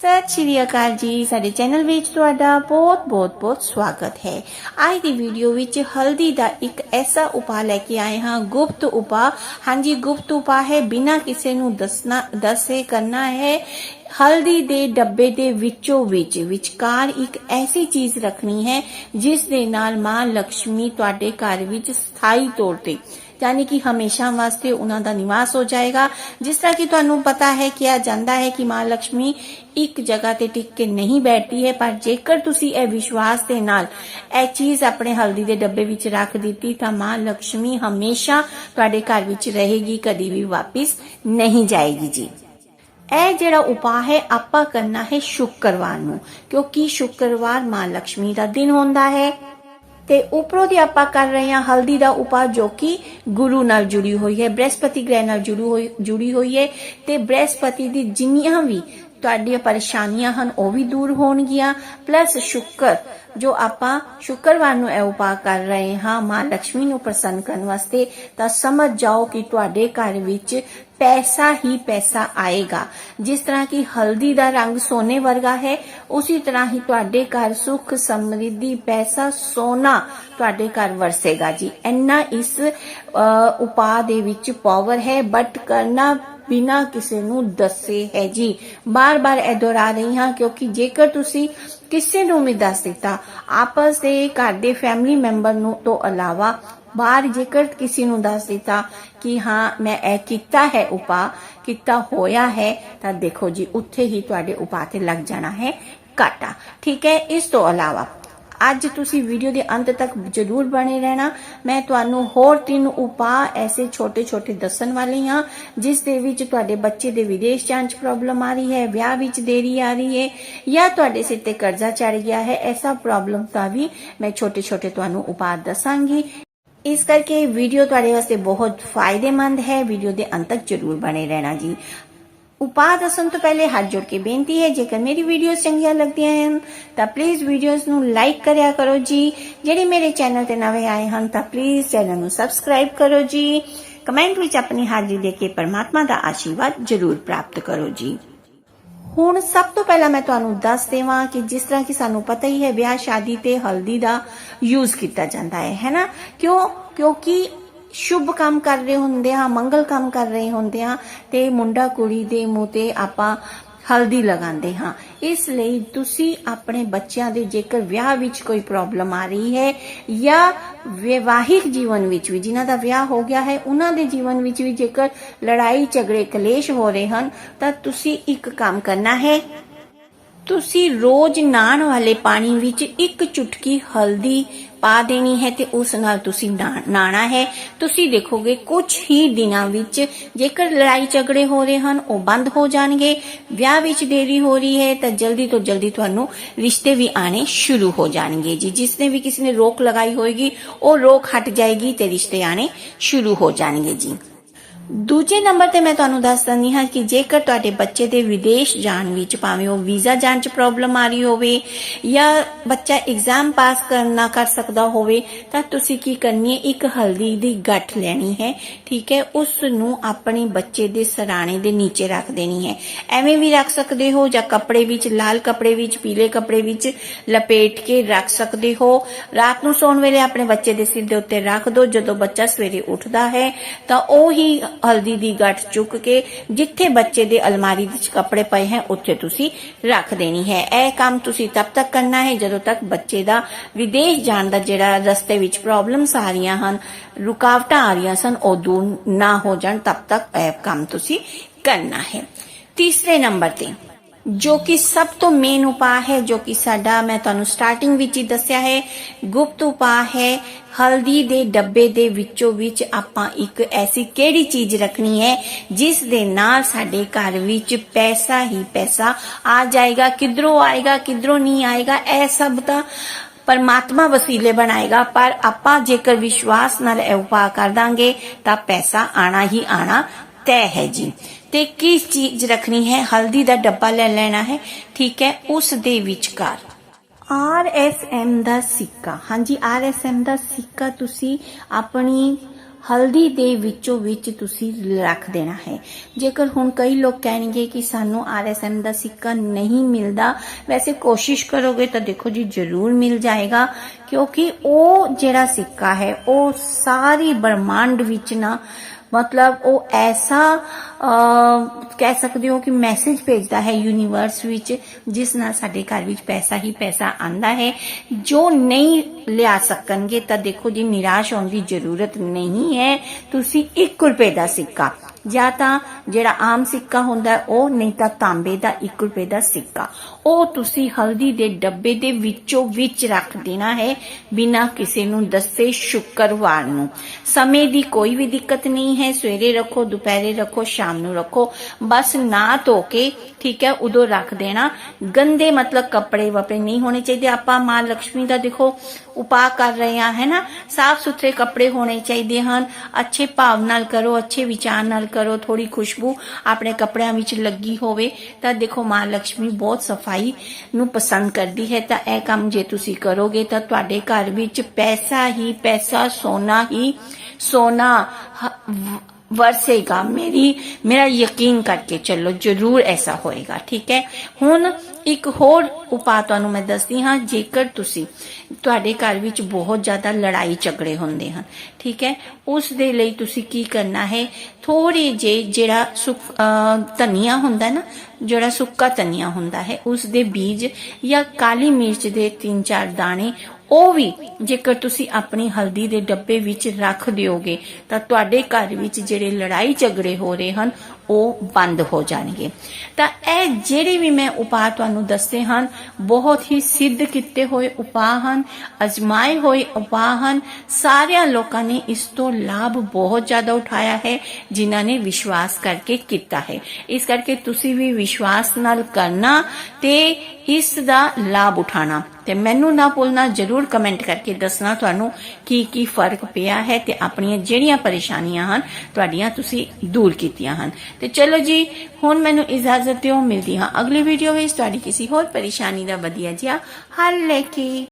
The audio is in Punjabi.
ਸਤਿ ਸ਼੍ਰੀ ਅਕਾਲ ਜੀ। ਸਾਡੇ ਚੈਨਲ ਵਿੱਚ ਤੁਹਾਡਾ ਬਹੁਤ-ਬਹੁਤ ਬਹੁਤ ਸਵਾਗਤ ਹੈ। ਅੱਜ ਦੀ ਵੀਡੀਓ ਵਿੱਚ ਹਲਦੀ ਦਾ ਇੱਕ ਐਸਾ ਉਪਾਅ ਲੈ ਕੇ ਆਏ ਹਾਂ। ਗੁਪਤ ਉਪਾਅ। ਹਾਂਜੀ, ਗੁਪਤ ਉਪਾਅ ਹੈ। ਬਿਨਾਂ ਕਿਸੇ ਨੂੰ ਦੱਸਣਾ, ਦੱਸੇ ਕਰਨਾ ਹੈ। ਹਲਦੀ ਦੇ ਡੱਬੇ ਦੇ ਵਿੱਚੋਂ ਵਿੱਚ, ਵਿਚਕਾਰ ਇੱਕ ਐਸੀ ਚੀਜ਼ ਰੱਖਣੀ ਹੈ, ਜਿਸ ਦੇ ਨਾਲ ਮਾਂ ਲక్ష్ਮੀ ਤੁਹਾਡੇ ਘਰ ਵਿੱਚ ਸਥਾਈ ਤੌਰ ਤੇ ਯਾਨੀ ਕਿ ਹਮੇਸ਼ਾ ਵਾਸਤੇ ਉਹਨਾਂ ਦਾ ਨਿਵਾਸ ਹੋ ਜਾਏਗਾ ਜਿਸ ਤਰ੍ਹਾਂ ਕਿ ਤੁਹਾਨੂੰ ਪਤਾ ਹੈ ਕਿਹਾ ਜਾਂਦਾ ਹੈ ਕਿ ਮਾਂ ਲక్ష్ਮੀ ਇੱਕ ਜਗ੍ਹਾ ਤੇ ਟਿਕ ਕੇ ਨਹੀਂ ਬੈਠਦੀ ਹੈ ਪਰ ਜੇਕਰ ਤੁਸੀਂ ਇਹ ਵਿਸ਼ਵਾਸ ਦੇ ਨਾਲ ਇਹ ਚੀਜ਼ ਆਪਣੇ ਹਲਦੀ ਦੇ ਡੱਬੇ ਵਿੱਚ ਰੱਖ ਦਿੱਤੀ ਤਾਂ ਮਾਂ ਲక్ష్ਮੀ ਹਮੇਸ਼ਾ ਤੁਹਾਡੇ ਘਰ ਵਿੱਚ ਰਹੇਗੀ ਕਦੀ ਵੀ ਵਾਪਸ ਨਹੀਂ ਜਾਏਗੀ ਜੀ ਇਹ ਜਿਹੜਾ ਉਪਾਅ ਹੈ ਆਪਾਂ ਕਰਨਾ ਹੈ ਸ਼ੁੱਕਰਵਾਰ ਨੂੰ ਕਿਉਂਕਿ ਸ਼ੁੱਕਰਵਾਰ ਮਾਂ ਲక్ష్ਮੀ ਦਾ ਦਿਨ ਹੁੰਦਾ ਹੈ ਤੇ ਉਪਰੋਂ ਦੀ ਆਪਾਂ ਕਰ ਰਹੇ ਹਾਂ ਹਲਦੀ ਦਾ ਉਪਾਅ ਜੋ ਕਿ ਗੁਰੂ ਨਾਲ ਜੁੜੀ ਹੋਈ ਹੈ, ਬ੍ਰਹਸਪਤੀ ਗ੍ਰਹਿ ਨਾਲ ਜੁੜੀ ਹੋਈ ਹੈ ਤੇ ਬ੍ਰਹਸਪਤੀ ਦੀ ਜਿੰਨੀਆਂ ਵੀ ਤੁਹਾਡੀਆਂ ਪਰੇਸ਼ਾਨੀਆਂ ਹਨ ਉਹ ਵੀ ਦੂਰ ਹੋਣਗੀਆਂ ਪਲੱਸ ਸ਼ੁਕਰ, ਜੋ ਆਪਾਂ ਸ਼ੁੱਕਰਵਾਰ ਨੂੰ ਇਹ ਉਪਾਅ ਕਰ ਰਹੇ ਹਾਂ, ਮਾਂ ਲక్ష్ਮੀ ਨੂੰ ਪ੍ਰਸੰਨ ਕਰਨ ਵਾਸਤੇ, ਤਾਂ ਸਮਝ ਜਾਓ ਕਿ ਤੁਹਾਡੇ ਘਰ ਵਿੱਚ ਪੈਸਾ ਹੀ ਪੈਸਾ ਆਏਗਾ। ਜਿਸ ਤਰ੍ਹਾਂ ਕਿ ਹਲਦੀ ਦਾ ਰੰਗ ਸੋਨੇ ਵਰਗਾ ਹੈ ਉਸੇ ਤਰ੍ਹਾਂ ਹੀ ਤੁਹਾਡੇ ਘਰ ਸੁੱਖ ਸਮਰਿੱਧੀ ਪੈਸਾ ਸੋਨਾ ਤੁਹਾਡੇ ਘਰ ਵਰਸੇਗਾ ਜੀ। ਇੰਨਾ ਇਸ ਅ, ਉਪਾਅ ਦੇ ਵਿੱਚ ਪਾਵਰ ਹੈ ਬਟ ਕਰਨਾ ਬਿਨਾ ਕਿਸੇ ਨੂੰ ਦੱਸੇ ਹੈ ਜੀ। ਬਾਰ-ਬਾਰ ਇਹ ਦੁਹਰਾ ਰਹੀ ਹਾਂ ਕਿਉਂਕਿ ਜੇਕਰ ਤੁਸੀਂ ਕਿਸੇ ਨੂੰ ਵੀ ਦੱਸ ਦਿੱਤਾ ਆਪਸ ਦੇ ਘਰ ਦੇ ਫੈਮਿਲੀ ਮੈਂਬਰ ਨੂੰ ਤੋਂ ਇਲਾਵਾ ਬਾਹਰ ਜੇਕਰ ਕਿਸੇ ਨੂੰ ਦੱਸ ਦਿੱਤਾ ਕਿ ਹਾਂ, ਮੈਂ ਇਹ ਕੀਤਾ ਹੈ ਉਪਾ ਕੀਤਾ ਹੋਇਆ ਹੈ, ਤਾਂ ਦੇਖੋ ਜੀ, ਉੱਥੇ ਹੀ ਤੁਹਾਡੇ ਉਪਾ ਤੇ ਲੱਗ ਜਾਣਾ ਹੈ ਕਾਟਾ ਠੀਕ ਹੈ, ਇਸ ਤੋਂ ਇਲਾਵਾ ਅੱਜ ਤੁਸੀਂ ਵੀਡੀਓ ਦੇ ਅੰਤ ਤੱਕ ਜਰੂਰ ਬਣੇ ਰਹਿਣਾ। ਮੈਂ ਤੁਹਾਨੂੰ ਹੋਰ ਤਿੰਨ ਉਪਾਅ ਐਸੇ ਛੋਟੇ-ਛੋਟੇ ਦੱਸਣ ਵਾਲੀ ਹਾਂ, ਜਿਸ ਦੇ ਵਿੱਚ ਤੁਹਾਡੇ ਬੱਚੇ ਦੇ ਵਿਦੇਸ਼ ਜਾਣ 'ਚ ਪ੍ਰੋਬਲਮ ਆ ਰਹੀ ਹੈ, ਵਿਆਹ ਵਿੱਚ ਦੇਰੀ ਆ ਰਹੀ ਹੈ, ਜਾਂ ਤੁਹਾਡੇ ਸਿਰ ਤੇ ਕਰਜ਼ਾ ਚੜ ਗਿਆ ਹੈ, ਐਸਾ ਪ੍ਰੋਬਲਮ ਦਾ ਵੀ ਮੈਂ ਛੋਟੇ-ਛੋਟੇ ਤੁਹਾਨੂੰ ਉਪਾਅ ਦੱਸਾਂਗੀ। ਇਸ ਕਰਕੇ ਵੀਡੀਓ ਤੁਹਾਡੇ ਵਾਸਤੇ ਬਹੁਤ ਫਾਇਦੇਮੰਦ ਹੈ। ਵੀਡੀਓ ਦੇ ਅੰਤ ਤੱਕ ਜਰੂਰ ਬਣੇ ਰਹਿਣਾ ਜੀ। ਉਪਾਅ ਦੱਸਣ ਤੋਂ ਪਹਿਲੇ ਹੱਥ ਜੋੜ ਕੇ ਬੇਨਤੀ ਹੈ, ਜੇਕਰ ਮੇਰੀ ਵੀਡੀਓਜ਼ ਚੰਗੀਆਂ ਲੱਗਦੀਆਂ ਹਨ, ਤਾਂ ਪਲੀਜ਼ ਵੀਡੀਓਜ਼ ਨੂੰ ਲਾਈਕ ਕਰਿਆ ਕਰੋ ਜੀ। ਜਿਹੜੇ ਮੇਰੇ ਚੈਨਲ ਤੇ ਨਵੇਂ ਆਏ ਹਨ, ਤਾਂ ਪਲੀਜ਼ ਚੈਨਲ ਨੂੰ ਸਬਸਕ੍ਰਾਈਬ ਕਰੋ ਜੀ। ਕਮੈਂਟ ਵਿੱਚ ਆਪਣੀ ਹਾਜ਼ਰੀ ਦੇ ਕੇ ਪਰਮਾਤਮਾ ਦਾ ਆਸ਼ੀਰਵਾਦ ਜ਼ਰੂਰ ਪ੍ਰਾਪਤ ਕਰੋ ਜੀ। ਹੁਣ ਸਭ ਤੋਂ ਪਹਿਲਾਂ ਮੈਂ ਤੁਹਾਨੂੰ ਦੱਸ ਦੇਵਾਂ ਕਿ ਜਿਸ ਤਰ੍ਹਾਂ ਕਿ ਸਾਨੂੰ ਪਤਾ ਹੀ ਹੈ, ਵਿਆਹ, ਸ਼ਾਦੀ ਤੇ ਹਲਦੀ ਦਾ ਯੂਜ਼ ਕੀਤਾ ਜਾਂਦਾ ਹੈ ਹੈਨਾ ਕਿਉਂ? ਕਿਉਂਕਿ ਸ਼ੁਭ ਕੰਮ ਕਰ ਰਹੇ ਹੁੰਦੇ ਆ ਮੰਗਲ ਕੰਮ ਕਰ ਰਹੇ ਹੁੰਦੇ ਆ ਤੇ ਮੁੰਡਾ ਕੁੜੀ ਦੇ ਮੂੰਹ ਤੇ ਆਪਾਂ ਹਲਦੀ ਲਗਾਉਂਦੇ ਹਾਂ। ਇਸ ਲਈ ਤੁਸੀਂ ਆਪਣੇ ਬੱਚਿਆਂ ਦੇ ਜੇਕਰ ਵਿਆਹ ਵਿੱਚ ਕੋਈ ਪ੍ਰੋਬਲਮ ਆ ਰਹੀ ਹੈ ਜਾਂ ਵਿਵਾਹਿਕ ਜੀਵਨ ਵਿੱਚ ਵੀ ਜਿਨ੍ਹਾਂ ਦਾ ਵਿਆਹ ਹੋ ਗਿਆ ਹੈ, ਉਹਨਾਂ ਦੇ ਜੀਵਨ ਵਿੱਚ ਵੀ ਜੇਕਰ ਲੜਾਈ, ਝਗੜੇ, ਕਲੇਸ਼ ਹੋ ਰਹੇ ਹਨ, ਤਾਂ ਤੁਸੀਂ ਇੱਕ ਕੰਮ ਕਰਨਾ ਹੈ। ਤੁਸੀਂ ਰੋਜ਼ ਨਾਣ ਵਾਲੇ ਪਾਣੀ ਵਿੱਚ ਇੱਕ ਚੁਟਕੀ ਹਲਦੀ ਪਾ ਦੇਣੀ ਹੈ ਤੇ ਉਸ ਨਾਲ ਤੁਸੀਂ ਨਾ- ਨਾਣਾ ਹੈ। ਤੁਸੀਂ ਦੇਖੋਗੇ ਕੁਝ ਹੀ ਦਿਨਾਂ ਵਿੱਚ ਜੇਕਰ ਲੜਾਈ ਝਗੜੇ ਹੋ ਰਹੇ ਹਨ, ਉਹ ਬੰਦ ਹੋ ਜਾਣਗੇ। ਵਿਆਹ ਵਿੱਚ ਦੇਰੀ ਹੋ ਰਹੀ ਹੈ ਤਾਂ ਜਲਦੀ ਤੋਂ ਜਲਦੀ ਤੁਹਾਨੂੰ ਰਿਸ਼ਤੇ ਵੀ ਆਣੇ ਸ਼ੁਰੂ ਹੋ ਜਾਣਗੇ। ਜੀ, ਜਿਸ ਨੇ ਵੀ ਕਿਸੇ ਨੇ ਰੋਕ ਲਗਾਈ ਹੋਏਗੀ, ਉਹ ਰੋਕ ਹਟ ਜਾਏਗੀ ਤੇ ਰਿਸ਼ਤੇ ਆਣੇ ਸ਼ੁਰੂ ਹੋ ਜਾਣਗੇ। ਜੀ। ਦੂਜੇ ਨੰਬਰ ਤੇ ਮੈਂ ਤੁਹਾਨੂੰ ਦੱਸ ਦਿੰਦੀ ਹਾਂ ਕਿ ਜੇਕਰ ਤੁਹਾਡੇ ਬੱਚੇ ਦੇ ਵਿਦੇਸ਼ ਜਾਣ ਵਿੱਚ ਭਾਵੇਂ ਉਹ ਵੀਜ਼ਾ ਜਾਣ 'ਚ ਪ੍ਰੋਬਲਮ ਆ ਰਹੀ ਹੋਵੇ ਜਾਂ ਬੱਚਾ ਐਗਜ਼ਾਮ ਪਾਸ ਕਰਨਾ ਕਰ ਸਕਦਾ ਹੋਵੇ, ਤਾਂ ਤੁਸੀਂ ਕੀ ਕਰਨੀ ਹੈ? ਇੱਕ ਹਲਦੀ ਦੀ ਗੱਠ ਲੈਣੀ ਹੈ, ਠੀਕ ਹੈ? ਉਸ ਨੂੰ ਆਪਣੇ ਬੱਚੇ ਦੇ ਸਰਾਣੇ ਦੇ ਨੀਚੇ ਰੱਖ ਦੇਣੀ ਹੈ। ਐਵੇਂ ਵੀ ਰੱਖ ਸਕਦੇ ਹੋ ਜਾਂ ਕੱਪੜੇ ਵਿੱਚ, ਲਾਲ ਕੱਪੜੇ ਵਿੱਚ, ਪੀਲੇ ਕੱਪੜੇ ਵਿੱਚ ਲਪੇਟ ਕੇ ਰੱਖ ਸਕਦੇ ਹੋ। ਰਾਤ ਨੂੰ ਸੌਣ ਵੇਲੇ ਆਪਣੇ ਬੱਚੇ ਦੇ ਸਿਰ ਦੇ ਉੱਤੇ ਰੱਖ ਦਿਓ ਜਦੋਂ ਬੱਚਾ ਸਵੇਰੇ ਉੱਠਦਾ ਹੈ, ਤਾਂ ਉਹ ਹੀ ਹਲਦੀ ਦੀ ਗੱਠ ਚੁੱਕ ਕੇ ਜਿੱਥੇ ਬੱਚੇ ਦੇ ਅਲਮਾਰੀ ਵਿੱਚ ਕੱਪੜੇ ਪਏ ਹੈ, ਉੱਥੇ ਤੁਸੀਂ ਰੱਖ ਦੇਣੀ ਹੈ। ਇਹ ਕੰਮ ਤੁਸੀਂ ਤਦ ਤੱਕ ਕਰਨਾ ਹੈ ਜਦੋਂ ਤੱਕ ਬੱਚੇ ਦਾ ਵਿਦੇਸ਼ ਜਾਣ ਦਾ ਜਿਹੜਾ ਰਸਤੇ ਵਿੱਚ ਪ੍ਰੋਬਲਮਸ ਆ ਰਹੀਆਂ ਹਨ, ਰੁਕਾਵਟਾਂ ਆ ਰਹੀਆਂ ਸਨ, ਉਹ ਦੂਰ ਨਾ ਹੋ ਜਾਣ ਤਦ ਤੱਕ ਇਹ ਕੰਮ ਤੁਸੀਂ ਕਰਨਾ ਹੈ। ਤੀਸਰੇ ਨੰਬਰ ਤੇ ਜੋ ਕਿ ਸਭ ਤੋਂ ਮੇਨ ਉਪਾਅ ਹੈ, ਜੋ ਕਿ ਸਾਡਾ, ਮੈਂ ਤੁਹਾਨੂੰ ਸਟਾਰਟਿੰਗ ਵਿੱਚ ਹੀ ਦੱਸਿਆ ਹੈ, ਗੁਪਤ ਉਪਾਅ ਹੈ, ਹਲਦੀ ਦੇ ਡੱਬੇ ਦੇ ਵਿੱਚੋਂ ਵਿੱਚ ਆਪਾਂ ਇੱਕ ਐਸੀ ਕਿਹੜੀ ਚੀਜ਼ ਰੱਖਣੀ ਹੈ, ਜਿਸ ਦੇ ਨਾਲ ਸਾਡੇ ਘਰ ਵਿੱਚ ਪੈਸਾ ਹੀ ਪੈਸਾ ਆ ਜਾਏਗਾ, ਕਿਧਰੋਂ ਆਏਗਾ, ਕਿਧਰੋਂ ਨਹੀਂ ਆਏਗਾ, ਇਹ ਸਭ ਤਾਂ ਪਰਮਾਤਮਾ ਵਸੀਲੇ ਬਣਾਏਗਾ, ਪਰ ਆਪਾਂ ਜੇਕਰ ਵਿਸ਼ਵਾਸ ਨਾਲ ਇਹ ਉਪਾਅ ਕਰ ਦਾਂਗੇ, ਤਾਂ ਪੈਸਾ ਆਣਾ ਹੀ ਆਣਾ ਤੈ ਹੈ ਜੀ। ਤੇ ਕਿਸ ਚੀਜ਼ ਰੱਖਣੀ ਹੈ? ਹਲਦੀ ਦਾ ਡੱਬਾ ਲੈ ਲੈਣਾ ਹੈ। ਠੀਕ ਹੈ, ਉਸ ਦੇ ਵਿਚਕਾਰ। RSM ਦਾ ਸਿੱਕਾ। ਹਾਂਜੀ RSM ਦਾ ਸਿੱਕਾ ਤੁਸੀਂ ਆਪਣੀ ਹਲਦੀ ਦੇ ਵਿੱਚੋਂ ਵਿੱਚ ਤੁਸੀਂ ਰੱਖ ਦੇਣਾ ਹੈ। ਜੇਕਰ ਹੁਣ ਕਈ ਲੋਕ ਕਹਿਣਗੇ ਕਿ ਸਾਨੂੰ ਆਰਐਸਐਮ ਦਾ ਸਿੱਕਾ ਨਹੀਂ ਮਿਲਦਾ, ਵੈਸੇ ਕੋਸ਼ਿਸ਼ ਕਰੋਗੇ ਤਾਂ ਦੇਖੋ ਜੀ, ਜ਼ਰੂਰ ਮਿਲ ਜਾਏਗਾ, ਕਿਉਂਕਿ ਉਹ ਜਿਹੜਾ ਸਿੱਕਾ ਹੈ, ਉਹ ਸਾਰੀ ਬ੍ਰਹਮੰਡ ਵਿੱਚ ਨਾ ਮਤਲਬ ਉਹ ਐਸਾ ਕਹਿ ਸਕਦੇ ਹੋ ਕਿ ਮੈਸੇਜ ਭੇਜਦਾ ਹੈ ਯੂਨੀਵਰਸ ਵਿੱਚ, ਜਿਸ ਨਾਲ ਸਾਡੇ ਘਰ ਵਿੱਚ ਪੈਸਾ ਹੀ ਪੈਸਾ ਆਂਦਾ ਹੈ। ਜੋ ਨਹੀਂ ਲਿਆ ਸਕਣਗੇ ਤਾਂ ਦੇਖੋ ਜੀ, ਨਿਰਾਸ਼ ਹੋਣ ਦੀ ਜ਼ਰੂਰਤ ਨਹੀਂ ਹੈ। ਤੁਸੀਂ 1 ਰੁਪਏ ਦਾ ਸਿੱਕਾ ਜਾਂ ਤਾਂ ਜਿਹੜਾ ਆਮ ਸਿੱਕਾ ਹੁੰਦਾ ਉਹ ਨਹੀਂ ਤਾਂ ਤਾਂਬੇ ਦਾ 1 ਰੁਪਏ ਦਾ ਸਿੱਕਾ। ਉਹ ਤੁਸੀਂ ਹਲਦੀ ਦੇ ਡੱਬੇ ਦੇ ਵਿੱਚੋਂ ਵਿੱਚ ਰੱਖ ਦੇਣਾ ਹੈ, ਬਿਨਾਂ ਕਿਸੇ ਨੂੰ ਦੱਸੇ ਸ਼ੁੱਕਰਵਾਰ ਨੂੰ। ਸਮੇਂ ਦੀ ਕੋਈ ਵੀ ਦਿੱਕਤ ਨਹੀਂ ਹੈ, ਸਵੇਰੇ ਰੱਖੋ, ਦੁਪਹਿਰੇ ਰੱਖੋ, ਸ਼ਾਮ ਨੂੰ ਰੱਖੋ। ਬਸ ਨਾ ਧੋ ਕੇ, ਠੀਕ ਹੈ, ਉਦੋਂ ਰੱਖ ਦੇਣਾ। ਗੰਦੇ ਮਤਲਬ ਕੱਪੜੇ ਵਪੜੇ ਨਹੀਂ ਹੋਣੇ ਚਾਹੀਦੇ। ਆਪਾਂ ਮਾਂ ਲక్ష్ਮੀ ਦਾ ਦੇਖੋ, ਉਪਾਅ ਕਰ ਰਹੇ ਹਾਂ, ਹੈ ਨਾ? ਸਾਫ਼ ਸੁਥਰੇ ਕੱਪੜੇ ਹੋਣੇ ਚਾਹੀਦੇ ਹਨ। ਅੱਛੇ ਭਾਵ ਨਾਲ ਕਰੋ, ਅੱਛੇ ਵਿਚਾਰ ਨਾਲ ਕਰੋ ਥੋੜੀ ਖੁਸ਼ਬੂ ਆਪਣੇ ਕੱਪੜਿਆਂ ਵਿੱਚ ਲੱਗੀ ਹੋਵੇ, ਤਾਂ ਦੇਖੋ ਮਾਂ ਲక్ష్ਮੀ ਬਹੁਤ ਸਫ਼ਾਈ ਨੂੰ ਪਸੰਦ ਕਰਦੀ ਹੈ, ਤਾਂ ਇਹ ਕੰਮ ਜੇ ਤੁਸੀਂ ਕਰੋਗੇ, ਤਾਂ ਤੁਹਾਡੇ ਘਰ ਵਿੱਚ ਪੈਸਾ ਹੀ ਪੈਸਾ, ਸੋਨਾ ਹੀ ਸੋਨਾ ਵਰਸੇਗਾ। ਮੇਰੀ, ਮੇਰਾ ਯਕੀਨ ਕਰਕੇ ਚੱਲੋ, ਜ਼ਰੂਰ ਐਸਾ ਹੋਏਗਾ, ਠੀਕ ਹੈ? ਹੁਣ ਇੱਕ ਹੋਰ ਉਪਾਅ ਤੁਹਾਨੂੰ ਮੈਂ ਦੱਸਦੀ ਹਾਂ, ਜੇਕਰ ਤੁਸੀਂ ਤੁਹਾਡੇ ਘਰ ਵਿੱਚ ਬਹੁਤ ਜ਼ਿਆਦਾ ਲੜਾਈ ਝਗੜੇ ਹੁੰਦੇ ਹਨ, ਠੀਕ ਹੈ? ਉਸ ਦੇ ਲਈ ਤੁਸੀਂ ਕੀ ਕਰਨਾ ਹੈ? ਥੋੜੇ ਜੇ ਜਿਹੜਾ ਸੁੱਕ, ਅਹ, ਧਨੀਆ ਹੁੰਦਾ ਨਾ, ਜਿਹੜਾ ਸੁੱਕਾ ਧਨੀਆ ਹੁੰਦਾ ਹੈ, ਉਸ ਦੇ ਬੀਜ ਜਾਂ ਕਾਲੀ ਮਿਰਚ ਦੇ 3-4 ਦਾਣੇ ਉਹ ਵੀ ਜੇਕਰ ਤੁਸੀਂ ਆਪਣੀ ਹਲਦੀ ਦੇ ਡੱਬੇ ਵਿੱਚ ਰੱਖ ਦਿਓਗੇ, ਤਾਂ ਤੁਹਾਡੇ ਘਰ ਵਿੱਚ ਜਿਹੜੇ ਲੜਾਈ ਝਗੜੇ ਹੋ ਰਹੇ ਹਨ ਉਹ ਬੰਦ ਹੋ ਜਾਣਗੇ। ਤਾਂ ਇਹ ਜਿਹੜੇ ਵੀ ਮੈਂ ਉਪਾਅ ਤੁਹਾਨੂੰ ਦੱਸੇ ਹਨ, ਬਹੁਤ ਹੀ ਸਿੱਧ ਕੀਤੇ ਹੋਏ ਉਪਾਅ ਹਨ, ਅਜਮਾਏ ਹੋਏ ਉਪਾਅ ਹਨ। ਸਾਰਿਆਂ ਲੋਕਾਂ ਨੇ ਇਸ ਤੋਂ ਲਾਭ ਬਹੁਤ ਜ਼ਿਆਦਾ ਉਠਾਇਆ ਹੈ, ਜਿਨ੍ਹਾਂ ਨੇ ਵਿਸ਼ਵਾਸ ਕਰਕੇ ਕੀਤਾ ਹੈ। ਇਸ ਕਰਕੇ ਤੁਸੀਂ ਵੀ ਵਿਸ਼ਵਾਸ ਨਾਲ ਕਰਨਾ ਤੇ ਇਸ ਦਾ ਲਾਭ ਉਠਾਣਾ ਤੇ ਮੈਨੂੰ ਨਾ ਭੁੱਲਣਾ, ਜਰੂਰ ਕਮੈਂਟ ਕਰਕੇ ਦੱਸਣਾ ਤੁਹਾਨੂੰ ਕੀ ਕੀ ਫ਼ਰਕ ਪਿਆ ਹੈ ਤੇ ਆਪਣੀਆਂ ਜਿਹੜੀਆਂ ਪਰੇਸ਼ਾਨੀਆਂ ਹਨ, ਤੁਹਾਡੀਆਂ ਤੁਸੀਂ ਦੂਰ ਕੀਤੀਆਂ ਹਨ। ਤੇ ਚਲੋ ਜੀ, ਹੁਣ ਮੈਨੂੰ ਇਜਾਜ਼ਤ ਦਿਓ, ਮਿਲਦੀ ਹਾਂ ਅਗਲੀ ਵੀਡੀਓ ਵਿੱਚ। ਤੁਹਾਡੀ ਕਿਸੇ ਹੋਰ ਪਰੇਸ਼ਾਨੀ ਦਾ ਵਧੀਆ ਜਿਹਾ ਹੱਲ ਲੈ ਕੇ।